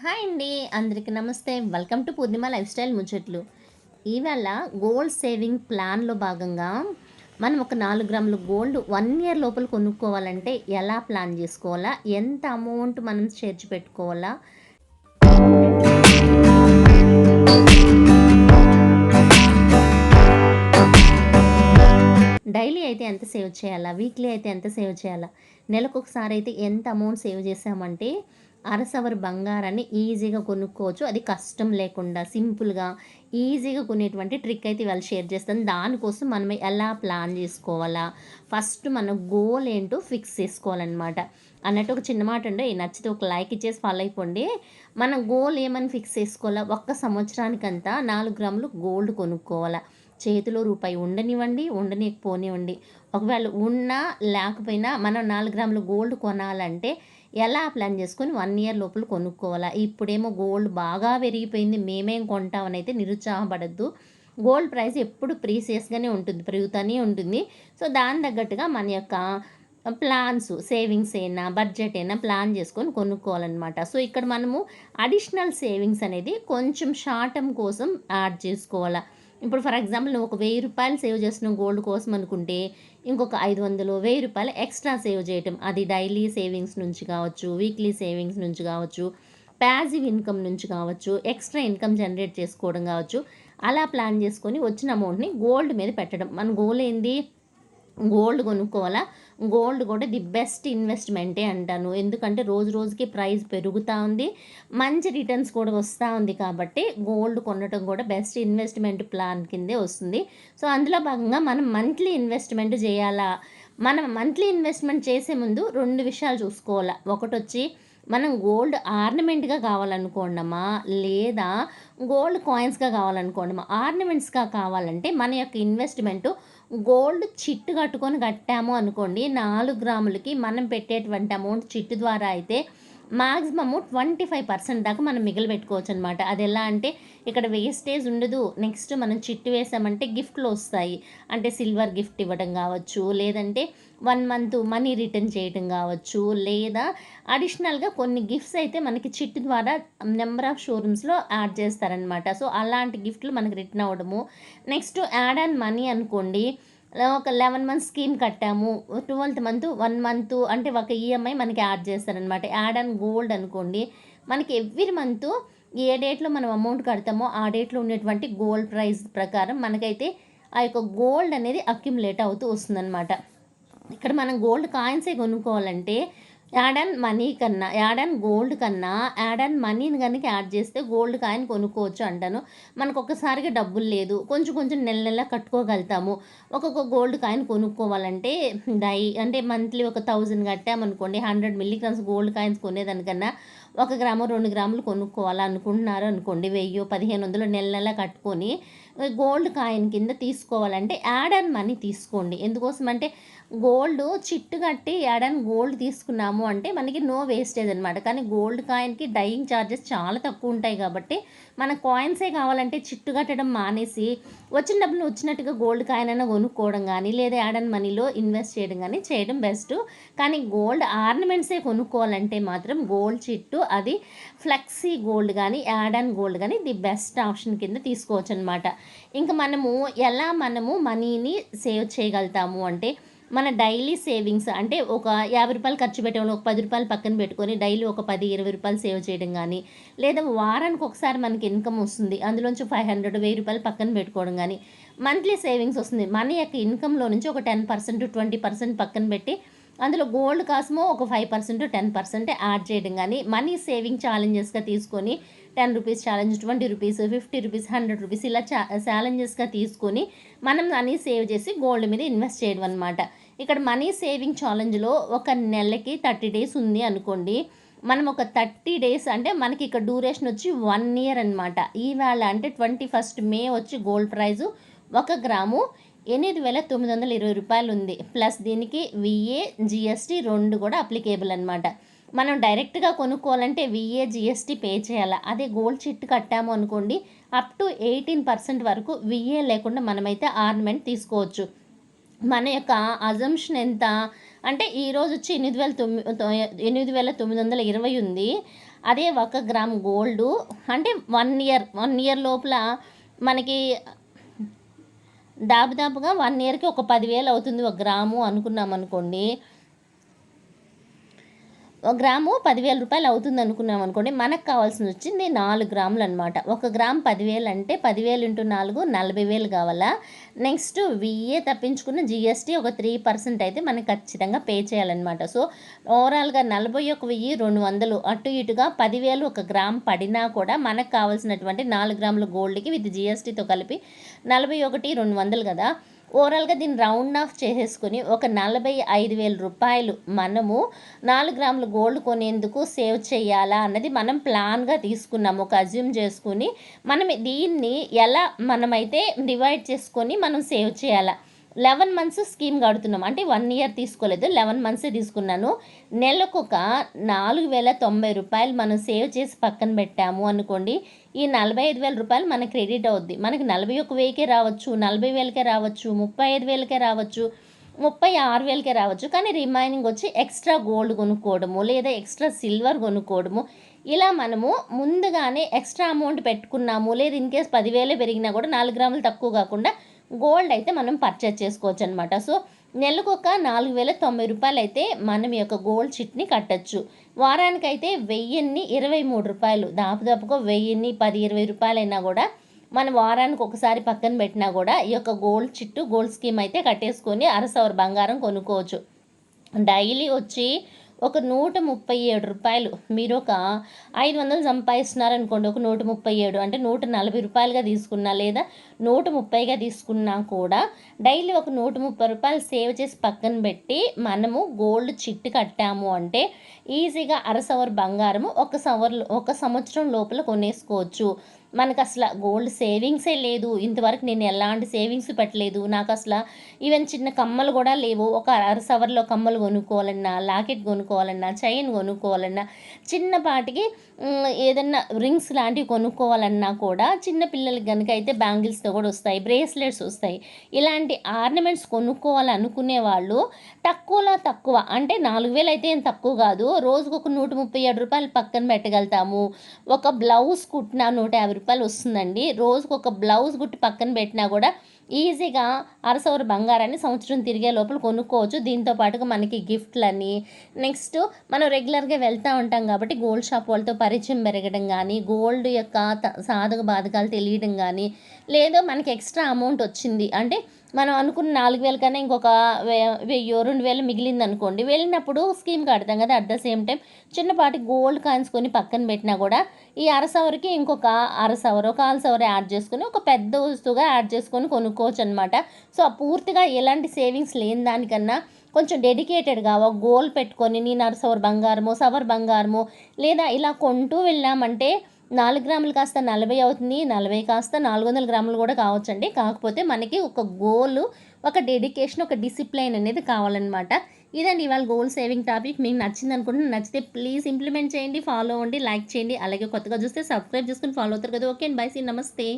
Hi అండి. అందరికీ నమస్తే. Welcome to Purnima lifestyle ముచ్చట్లు. ఈవేళ గోల్డ్ సేవింగ్ ప్లాన్లో భాగంగా మనం ఒక నాలుగు గ్రాముల గోల్డ్ వన్ ఇయర్ లోపల కొనుక్కోవాలంటే ఎలా ప్లాన్ చేసుకోవాలా? ఎంత అమౌంట్ మనం చేర్చి పెట్టుకోవాలా? డైలీ అయితే ఎంత సేవ్ చేయాలా? వీక్లీ అయితే ఎంత సేవ్ చేయాలా? నెలకు ఒకసారి అయితే ఎంత అమౌంట్ సేవ్ చేసామంటే అరసవర్ బంగారాన్ని ఈజీగా కొనుక్కోవచ్చు. అది కష్టం లేకుండా సింపుల్గా ఈజీగా కొనేటువంటి ట్రిక్ అయితే ఇవాళ షేర్ చేస్తాను. దానికోసం మనం ఎలా ప్లాన్ చేసుకోవాలా? ఫస్ట్ మన గోల్ ఏంటో ఫిక్స్ చేసుకోవాలన్నమాట. అన్నట్టు ఒక చిన్న మాట ఉండే నచ్చితే ఒక లైక్ ఇచ్చేసి ఫాలో అయిపోండి. మన గోల్ ఏమని ఫిక్స్ చేసుకోవాలా? ఒక్క సంవత్సరానికంతా నాలుగు గ్రాములు గోల్డ్ కొనుక్కోవాలా? చేతిలో రూపాయి ఉండనివ్వండి ఉండనికపోనివ్వండి ఒకవేళ ఉన్నా లేకపోయినా మనం నాలుగు గ్రాములు గోల్డ్ కొనాలంటే ఎలా ప్లాన్ చేసుకొని వన్ ఇయర్ లోపల కొనుక్కోవాలా? ఇప్పుడేమో గోల్డ్ బాగా పెరిగిపోయింది మేమేం కొంటామని అయితే నిరుత్సాహపడద్దు. గోల్డ్ ప్రైస్ ఎప్పుడు ప్రీసియస్గానే ఉంటుంది పెరుగుతూనే ఉంటుంది. సో దాని తగ్గట్టుగా మన యొక్క ప్లాన్స్ సేవింగ్స్ అయినా బడ్జెట్ అయినా ప్లాన్ చేసుకొని కొనుక్కోవాలన్నమాట. సో ఇక్కడ మనము అడిషనల్ సేవింగ్స్ అనేది కొంచెం షార్ట్ టర్మ్ కోసం యాడ్ చేసుకోవాలా? ఇప్పుడు ఫర్ ఎగ్జాంపుల్ నువ్వు ఒక వెయ్యి రూపాయలు సేవ్ చేస్తున్నావు గోల్డ్ కోసం అనుకుంటే ఇంకొక ఐదు వందలు వెయ్యి రూపాయలు ఎక్స్ట్రా సేవ్ చేయటం. అది డైలీ సేవింగ్స్ నుంచి కావచ్చు వీక్లీ సేవింగ్స్ నుంచి కావచ్చు ప్యాజివ్ ఇన్కమ్ నుంచి కావచ్చు ఎక్స్ట్రా ఇన్కమ్ జనరేట్ చేసుకోవడం కావచ్చు. అలా ప్లాన్ చేసుకొని వచ్చిన అమౌంట్ని గోల్డ్ మీద పెట్టడం. మన గోల్ ఏంది? గోల్డ్ కొనుక్కోవాలా? గోల్డ్ కూడా ది బెస్ట్ ఇన్వెస్ట్మెంటే అంటాను. ఎందుకంటే రోజు రోజుకి ప్రైస్ పెరుగుతూ ఉంది. మంచి రిటర్న్స్ కూడా వస్తూ ఉంది కాబట్టి గోల్డ్ కొనడం కూడా బెస్ట్ ఇన్వెస్ట్మెంట్ ప్లాన్ కిందే వస్తుంది. సో అందులో భాగంగా మనం మంత్లీ ఇన్వెస్ట్మెంట్ చేయాలా? మనం మంత్లీ ఇన్వెస్ట్మెంట్ చేసే ముందు రెండు విషయాలు చూసుకోవాలా. ఒకటి వచ్చి మనం గోల్డ్ ఆర్నమెంట్గా కావాలనుకోండమా? లేదా గోల్డ్ కాయిన్స్గా కావాలనుకోండమా? ఆర్నమెంట్స్గా కావాలంటే మన యొక్క ఇన్వెస్ట్మెంటు గోల్డ్ చిట్టు కట్టుకొని కట్టాము అనుకోండి నాలుగు గ్రాములకి మనం పెట్టేటువంటి అమౌంట్ చిట్టు ద్వారా అయితే మాక్సిమము ట్వంటీ ఫైవ్ పర్సెంట్ దాకా మనం మిగిలిపెట్టుకోవచ్చు అనమాట అది ఎలా అంటే ఇక్కడ వేస్టేజ్ ఉండదు. నెక్స్ట్ మనం చిట్టు వేసామంటే గిఫ్ట్లు వస్తాయి. అంటే సిల్వర్ గిఫ్ట్ ఇవ్వడం కావచ్చు లేదంటే వన్ మంత్ మనీ రిటర్న్ చేయడం కావచ్చు లేదా అడిషనల్గా కొన్ని గిఫ్ట్స్ అయితే మనకి చిట్టు ద్వారా నెంబర్ ఆఫ్ షోరూమ్స్లో యాడ్ చేస్తారనమాట సో అలాంటి గిఫ్ట్లు మనకి రిటర్న్ అవ్వడము. నెక్స్ట్ యాడ్ అండ్ మనీ అనుకోండి ఒక లెవెన్ మంత్ స్కీమ్ కట్టాము. ట్వెల్త్ మంత్ వన్ మంత్ అంటే ఒక ఈఎంఐ మనకి యాడ్ చేస్తారనమాట యాడ్ అండ్ గోల్డ్ అనుకోండి. మనకి ఎవ్రీ మంత్ ఏ డేట్లో మనం అమౌంట్ కడతామో ఆ డేట్లో ఉండేటువంటి గోల్డ్ ప్రైస్ ప్రకారం మనకైతే ఆ యొక్క గోల్డ్ అనేది అక్యుములేట్ అవుతూ వస్తుందన్నమాట. ఇక్కడ మనం గోల్డ్ కాయిన్సే కొనుక్కోవాలంటే యాడ్ అండ్ మనీ కన్నా యాడ్ అండ్ గోల్డ్ కన్నా యాడ్ అండ్ మనీని కనుక యాడ్ చేస్తే గోల్డ్ కాయిన్ కొనుక్కోవచ్చు అంటాను. మనకు ఒక్కసారిగా డబ్బులు లేదు. కొంచెం కొంచెం నెల నెల కట్టుకోగలుగుతాము. ఒక్కొక్క గోల్డ్ కాయిన్ కొనుక్కోవాలంటే డై అంటే మంత్లీ ఒక థౌజండ్ కట్టామనుకోండి హండ్రెడ్ మిల్లీగ్రామ్స్ గోల్డ్ కాయిన్స్ కొనేదానికన్నా ఒక గ్రాము రెండు గ్రాములు కొనుక్కోవాలనుకుంటున్నారు అనుకోండి వెయ్యి పదిహేను వందలు నెల నెల కట్టుకొని గోల్డ్ కాయిన్ కింద తీసుకోవాలంటే యాడ్ అండ్ మనీ తీసుకోండి. ఎందుకోసం అంటే గోల్డ్ చిట్టు కట్టి యాడ్ గోల్డ్ తీసుకున్నాము అంటే మనకి నో వేస్టేజ్ అనమాట కానీ గోల్డ్ కాయిన్కి డైయింగ్ ఛార్జెస్ చాలా తక్కువ ఉంటాయి కాబట్టి మన కాయిన్సే కావాలంటే చిట్టు కట్టడం మానేసి వచ్చిన డబ్బులు వచ్చినట్టుగా గోల్డ్ కాయిన్ అయినా కొనుక్కోవడం కానీ లేదా యాడ్ మనీలో ఇన్వెస్ట్ చేయడం కానీ చేయడం బెస్ట్ కానీ గోల్డ్ ఆర్నమెంట్సే కొనుక్కోవాలంటే మాత్రం గోల్డ్ చిట్టు అది ఫ్లెక్సీ గోల్డ్ కానీ యాడ్ అండ్ గోల్డ్ కానీ ది బెస్ట్ ఆప్షన్ కింద తీసుకోవచ్చు అనమాట ఇంకా మనము ఎలా మనము మనీని సేవ్ చేయగలుగుతాము అంటే మన డైలీ సేవింగ్స్ అంటే ఒక యాభై రూపాయలు ఖర్చు పెట్టే ఒక పది రూపాయలు పక్కన పెట్టుకొని డైలీ ఒక పది ఇరవై రూపాయలు సేవ్ చేయడం కానీ లేదా వారానికి ఒకసారి మనకి ఇన్కమ్ వస్తుంది అందులోంచి ఫైవ్ హండ్రెడ్ వెయ్యి రూపాయలు పక్కన పెట్టుకోవడం కానీ మంత్లీ సేవింగ్స్ వస్తుంది. మన యొక్క ఇన్కంలో నుంచి ఒక టెన్ పర్సెంట్ ట్వంటీ పర్సెంట్ పక్కన పెట్టి అందులో గోల్డ్ కాస్మో ఒక five percent ten percent add చేయడం కానీ మనీ సేవింగ్ ఛాలెంజెస్గా తీసుకొని ten rupees challenge twenty rupees fifty rupees hundred rupees ఇలా ఛాలెంజెస్గా తీసుకొని మనం మనీ సేవ్ చేసి గోల్డ్ మీద ఇన్వెస్ట్ చేయడం అనమాట ఇక్కడ మనీ సేవింగ్ ఛాలెంజ్లో ఒక నెలకి థర్టీ డేస్ ఉంది అనుకోండి. మనం ఒక థర్టీ డేస్ అంటే మనకి ఇక్కడ డ్యూరేషన్ వచ్చి వన్ ఇయర్ అనమాట ఈవేళ అంటే ట్వంటీ ఫస్ట్ మే వచ్చి గోల్డ్ ప్రైజు ఒక గ్రాము ఎనిమిది వేల తొమ్మిది వందల ఇరవై రూపాయలు ఉంది. ప్లస్ దీనికి విఏ జిఎస్టీ రెండు కూడా అప్లికేబుల్ అనమాట మనం డైరెక్ట్గా కొనుక్కోవాలంటే విఏ జిఎస్టీ పే చేయాలి? అదే గోల్డ్ చిట్ కట్టాము అనుకోండి అప్ టు ఎయిటీన్ పర్సెంట్ వరకు విఏ లేకుండా మనమైతే ఆర్నమెంట్ తీసుకోవచ్చు. మన యొక్క అజంప్షన్ ఎంత? అంటే ఈరోజు వచ్చి ఎనిమిది వేల తొమ్మిది ఎనిమిది వేల తొమ్మిది వందల ఇరవై ఉంది. అదే ఒక గ్రామ్ గోల్డు అంటే వన్ ఇయర్ వన్ ఇయర్ లోపల మనకి దాదాపుగా వన్ ఇయర్కి ఒక పదివేలు అవుతుంది ఒక గ్రాము అనుకున్నాం అనుకోండి గ్రాము పదివేల రూపాయలు అవుతుంది అనుకున్నాం అనుకోండి మనకు కావాల్సింది వచ్చింది నాలుగు గ్రాములు అనమాట ఒక గ్రామ్ పదివేలు అంటే పదివేలు ఇంటూ నాలుగు నలభై వేలు కావాలా? నెక్స్ట్ విఏ తప్పించుకున్న జిఎస్టీ ఒక త్రీ పర్సెంట్ అయితే మనం ఖచ్చితంగా పే చేయాలన్నమాట. సో ఓవరాల్గా నలభై ఒక వెయ్యి రెండు వందలు. అటు ఇటుగా పదివేలు ఒక గ్రామ్ పడినా కూడా మనకు కావాల్సినటువంటి నాలుగు గ్రాముల గోల్డ్కి విత్ జిఎస్టీతో కలిపి నలభై ఒకటి రెండు వందలు కదా? ఓవరాల్గా దీన్ని రౌండ్ ఆఫ్ చేసేసుకొని ఒక నలభై ఐదు వేల రూపాయలు మనము నాలుగు గ్రాముల గోల్డ్ కొనేందుకు సేవ్ చేయాలా అన్నది మనం ప్లాన్గా తీసుకున్నాము. ఒక అజ్యూమ్ చేసుకుని మనం దీన్ని ఎలా మనమైతే డివైడ్ చేసుకొని మనం సేవ్ చేయాలా. లెవెన్ మంత్స్ స్కీమ్ కడుతున్నాం. అంటే వన్ ఇయర్ తీసుకోలేదు లెవెన్ మంత్సే తీసుకున్నాను. నెలకు ఒక నాలుగు వేల తొంభై రూపాయలు మనం సేవ్ చేసి పక్కన పెట్టాము అనుకోండి ఈ నలభై ఐదు వేల రూపాయలు మన క్రెడిట్ అవుద్ది. మనకి నలభై ఒక వెయ్యికే రావచ్చు నలభై వేలకే రావచ్చు ముప్పై ఐదు వేలకే రావచ్చు ముప్పై ఆరు వేలకే రావచ్చు. కానీ రిమైనింగ్ వచ్చి ఎక్స్ట్రా గోల్డ్ కొనుక్కోవడము లేదా ఎక్స్ట్రా సిల్వర్ కొనుక్కోవడము. ఇలా మనము ముందుగానే ఎక్స్ట్రా అమౌంట్ పెట్టుకున్నాము. లేదా ఇన్ కేస్ పదివేలే పెరిగినా కూడా నాలుగు గ్రాములు తక్కువ కాకుండా గోల్డ్ అయితే మనం పర్చేజ్ చేసుకోవచ్చు అనమాట సో నెలకు ఒక నాలుగు వేల తొంభై రూపాయలు అయితే మనం ఈ యొక్క గోల్డ్ చిట్ని కట్టచ్చు. వారానికైతే వెయ్యిన్ని ఇరవై మూడు రూపాయలు దాపుదాపుగా వెయ్యిన్ని పది ఇరవై రూపాయలైనా కూడా మనం వారానికి ఒకసారి పక్కన పెట్టినా కూడా ఈ యొక్క గోల్డ్ చిట్టు గోల్డ్ స్కీమ్ అయితే కట్టేసుకొని అరసవర్ బంగారం కొనుక్కోవచ్చు. డైలీ వచ్చి ఒక నూట ముప్పై ఏడు రూపాయలు. మీరు ఒక ఐదు వందలు సంపాదిస్తున్నారనుకోండి ఒక నూట ముప్పై ఏడు అంటే నూట నలభై రూపాయలుగా తీసుకున్నా లేదా నూట ముప్పైగా తీసుకున్నా కూడా డైలీ ఒక నూట ముప్పై రూపాయలు సేవ్ చేసి పక్కన పెట్టి మనము గోల్డ్ చిట్టు కట్టాము అంటే ఈజీగా అర సవర్ బంగారము ఒక సవర్ ఒక సంవత్సరం లోపల కొనేసుకోవచ్చు. మనకు అసలు గోల్డ్ సేవింగ్సే లేదు. ఇంతవరకు నేను ఎలాంటి సేవింగ్స్ పెట్టలేదు. నాకు అసలు ఈవెన్ చిన్న కమ్మలు కూడా లేవు. ఒక అర సవర్లో కమ్మలు కొనుక్కోవాలన్నా లాకెట్ కొనుక్కోవాలన్నా చైన్ కొనుక్కోవాలన్నా చిన్నపాటికి ఏదన్నా రింగ్స్ లాంటివి కొనుక్కోవాలన్నా కూడా చిన్న పిల్లలకి కనుక అయితే బ్యాంగిల్స్తో కూడా వస్తాయి బ్రేస్లెట్స్ వస్తాయి. ఇలాంటి ఆర్నమెంట్స్ కొనుక్కోవాలనుకునే వాళ్ళు తక్కువలో తక్కువ అంటే నాలుగు వేలు అయితే ఏం తక్కువ కాదు. రోజుకు ఒక నూట ముప్పై ఏడు రూపాయలు పక్కన పెట్టగలుగుతాము. ఒక బ్లౌజ్ కుట్టిన నూట యాభై రూపాయలు వస్తుందండి రోజుకు ఒక బ్లౌజ్ గుట్టి పక్కన పెట్టినా కూడా ఈజీగా అరసవర బంగారాన్ని సంవత్సరం తిరిగే లోపల కొనుక్కోవచ్చు. దీంతో పాటుగా మనకి గిఫ్ట్లని నెక్స్ట్ మనం రెగ్యులర్గా వెళ్తూ ఉంటాం కాబట్టి గోల్డ్ షాప్ వాళ్ళతో పరిచయం పెరగడం కానీ గోల్డ్ యొక్క సాధక బాధకాలు తెలియడం కానీ లేదో మనకి ఎక్స్ట్రా అమౌంట్ వచ్చింది. అంటే మనం అనుకున్న నాలుగు వేల కన్నా ఇంకొక వెయ్యో రెండు వేలు మిగిలింది అనుకోండి. వెళ్ళినప్పుడు స్కీమ్ కడతాం కదా అట్ ద సేమ్ టైం చిన్నపాటి గోల్డ్ కాయిన్స్ కొని పక్కన పెట్టినా కూడా ఈ అరసవర్కి ఇంకొక అరసవరు కాల్ సవర్ యాడ్ చేసుకొని ఒక పెద్ద వస్తువుగా యాడ్ చేసుకొని కొనుక్కోవచ్చు అనమాట సో పూర్తిగా ఎలాంటి సేవింగ్స్ లేని దానికన్నా కొంచెం డెడికేటెడ్గా ఒక గోల్ పెట్టుకొని నేను అరసవర్ బంగారము సవర్ బంగారము లేదా ఇలా కొంటూ వెళ్ళామంటే నాలుగు గ్రాములు కాస్త నలభై అవుతుంది నలభై కాస్త నాలుగు వందల గ్రాములు కూడా కావచ్చండి. కాకపోతే మనకి ఒక గోల్ ఒక డెడికేషన్ ఒక డిసిప్లైన్ అనేది కావాలన్నమాట. ఇదండి ఇవాళ గోల్ సేవింగ్ టాపిక్. మీకు నచ్చింది అనుకుంటున్నాను. నచ్చితే ప్లీజ్ ఇంప్లిమెంట్ చేయండి ఫాలో అవ్వండి లైక్ చేయండి. అలాగే కొత్తగా చూస్తే సబ్స్క్రైబ్ చేసుకుని ఫాలో అవుతారు కదా. ఓకే అండి. బై సీ నమస్తే.